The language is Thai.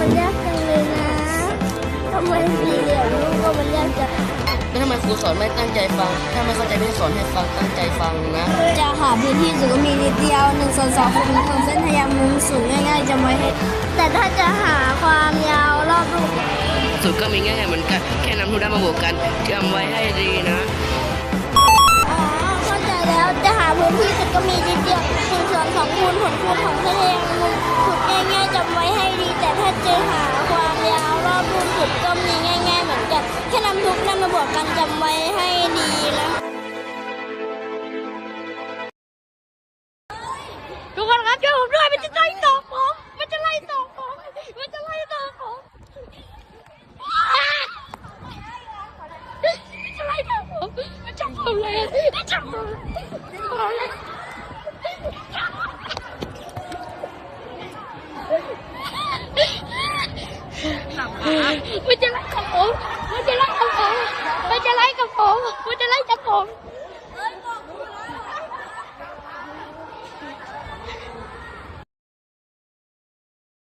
มันยากจังเลยนะทำไมสี่เหลี่ยมรูปก็มันยากจังแล้วทำไมครูสอนไม่ตั้งใจฟัง ถ้าไม่เข้าใจไม่สอนให้ฟังตั้งใจฟังนะ จะหาพื้นที่สูงมีนิดเดียวหนึ่งส่วนสองของของเส้นทยามุมสูงง่ายๆจะไม่ให้แต่ถ้าจะหาความยาวรอบรูปสูตรก็มีง่ายๆเหมือนกัน แค่นำทุกด้มาบวกกันจำไว้ให้ดีนะำไว้ให้ดีนะ ทุกคนครับช่วยผมด้วยมันจะไล่ตอกผม มันจะไล่ตอกผม มันจะไล่ตอกผมมันจะไล่ตอกผม มันจับผมเลยมันจับผมเลยมันจะไล่ กับผมมันจะไล่กับผมมันจะไล่กับผมมันจะไล่กับผม